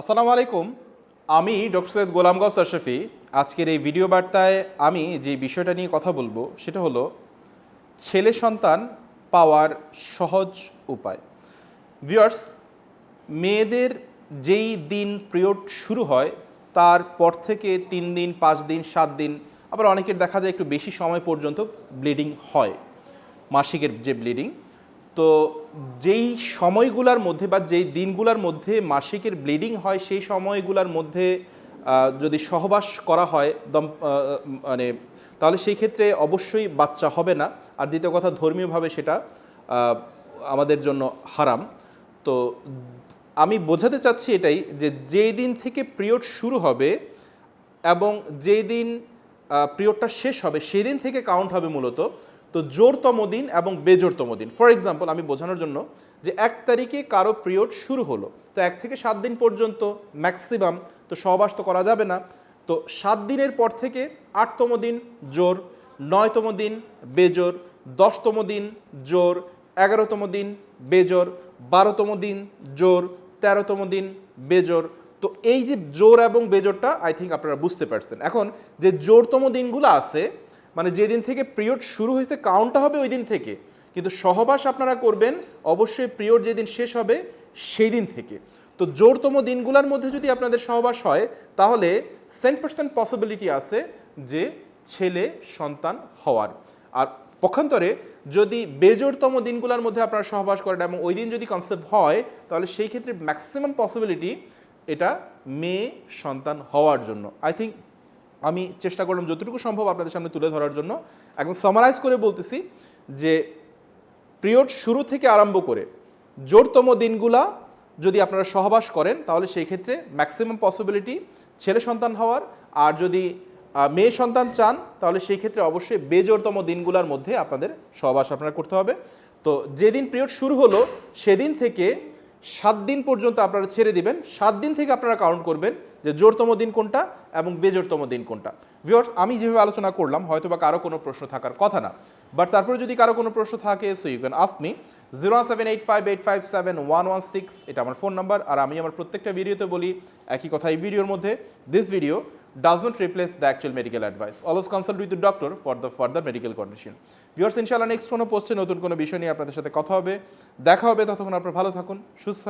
আসসালামু আলাইকুম, আমি ডক্টর সৈয়দ গোলাম আশরাফি আজকের এই ভিডিও বার্তায় আমি যে বিষয়টা নিয়ে কথা বলব, সেটা হলো ছেলে সন্তান পাওয়ার সহজ উপায়। ভিউয়ার্স, মেয়েদের যেই দিন পিরিয়ড শুরু হয় তারপর থেকে তিন দিন, পাঁচ দিন, সাত দিন, আবার অনেকের দেখা যায় একটু বেশি সময় পর্যন্ত ব্লিডিং হয়। মাসিকের যে ব্লিডিং তো যেই সময়গুলোর মধ্যে বা যেই দিনগুলোর মধ্যে মাসিকের ব্লিডিং হয়, সেই সময়গুলোর মধ্যে যদি সহবাস করা হয়, দম মানে তাহলে সেই ক্ষেত্রে অবশ্যই বাচ্চা হবে না। আর দ্বিতীয় কথা, ধর্মীয়ভাবে সেটা আমাদের জন্য হারাম। তো আমি বোঝাতে চাচ্ছি এটাই যে যেই দিন থেকে পিরিয়ড শুরু হবে এবং যেই দিন পিরিয়ডটা শেষ হবে, সেই দিন থেকে কাউন্ট হবে মূলত। তো জোরতম দিন এবং বেজোরতম দিন। ফর এক্সাম্পল আমি বোঝানোর জন্য যে এক তারিখে কারও পিরিয়ড শুরু হলো, তো এক থেকে সাত দিন পর্যন্ত ম্যাক্সিমাম তো সহবাস তো করা যাবে না। তো সাত দিনের পর থেকে আটতম দিন জোর, নয়তম দিন বেজোর, দশতম দিন জোর, এগারোতম দিন বেজোর, বারোতম দিন জোর, তেরোতম দিন বেজোর। তো এই যে জোর এবং বেজোরটা আই থিঙ্ক আপনারা বুঝতে পারছেন। এখন যে জোরতম দিনগুলো আছে মানে যেদিন থেকে পিরিয়ড শুরু হয়েছে কাউন্টটা হবে ওই দিন থেকে। কিন্তু সহবাস আপনারা করবেন, অবশ্যই পিরিয়ড যেদিন শেষ হবে সেই দিন থেকে। তো জোরতম দিনগুলোর মধ্যে যদি আপনাদের সহবাস হয়, তাহলে সেন্ট পার্সেন্ট পসিবিলিটি আছে যে ছেলে, সন্তান হওয়ার। আর পক্ষান্তরে যদি বেজোরতম দিনগুলোর মধ্যে আপনারা সহবাস করেন এবং ওই দিন যদি কনসেপ্ট হয়, তাহলে সেই ক্ষেত্রে ম্যাক্সিমাম পসিবিলিটি এটা মেয়ে, সন্তান হওয়ার জন্য। আই থিঙ্ক আমি চেষ্টা করলাম যতটুকু সম্ভব আপনাদের সামনে তুলে ধরার জন্য এখন সামারাইজ করে বলতেছি যে পিরিয়ড শুরু থেকে আরম্ভ করে জোরতম দিনগুলা যদি আপনারা সহবাস করেন, তাহলে সেই ক্ষেত্রে ম্যাক্সিমাম পসিবিলিটি ছেলে সন্তান হওয়ার। আর যদি মেয়ে সন্তান চান, তাহলে সেই ক্ষেত্রে অবশ্যই বেজোরতম দিনগুলোর মধ্যে আপনাদের সহবাস আপনারা করতে হবে। তো যেদিন পিরিয়ড শুরু হলো, সেদিন থেকে সাত দিন পর্যন্ত আপনারা ছেড়ে দিবেন। সাত দিন থেকে আপনারা কাউন্ট করবেন যে জোরতম দিন কোনটা এবং বেজোরতম দিন কোনটা। ভিউয়ার্স আমি যেভাবে আলোচনা করলাম হয়তো বা কারও কোনো প্রশ্ন থাকার কথা না। বাট তারপরে যদি কারও কোনো প্রশ্ন থাকে so you can ask me zero one seven eight five eight five seven one one six এটা আমার ফোন নাম্বার আর আমি আমার প্রত্যেকটা ভিডিওতে বলি, একই কথা এই ভিডিওর মধ্যে। This video not replace the actual medical advice always consult with the doctor for the further medical condition viewers ইনশাআল্লাহ নেক্সট কোনো পোস্টে নতুন কোনো বিষয় নিয়ে আপনাদের সাথে কথা হবে। দেখা হবে, ততক্ষণ আপনারা ভালো থাকুন, সুস্থ